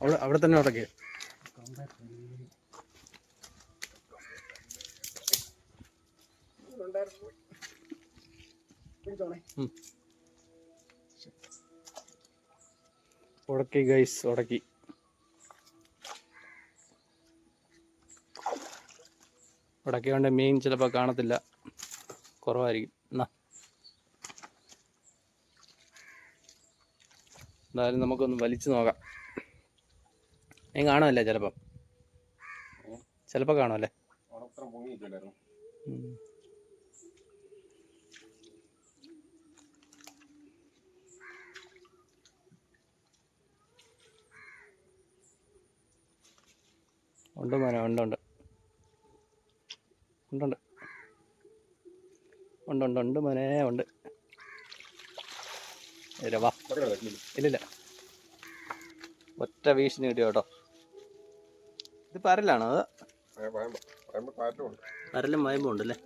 അവിടെ അവിടെ തന്നെ ഉടക്കി ഉടക്കി ഗൈസ് ഉടക്കി ഉടക്കിയോണ്ട് മീൻ ചിലപ്പോൾ കാണത്തില്ല. കുറവായിരിക്കും. എന്നാ എന്തായാലും നമുക്കൊന്ന് വലിച്ചു നോക്കാം. മീൻ കാണുമല്ലേ ചിലപ്പം? ചിലപ്പോൾ കാണുമല്ലേ. ഉണ്ട് മോനെ ഉണ്ട് ഉണ്ട്. ഉണ്ടുണ്ട് ഉണ്ട് മോനെ ഉണ്ട്. ഇല്ല, വാ. ഇല്ലില്ല. ഒറ്റ വീശിന് കിട്ടിയോ കേട്ടോ? ഇത് പരലാണോ? അത് പരലും വയമ്പും ഉണ്ടല്ലേ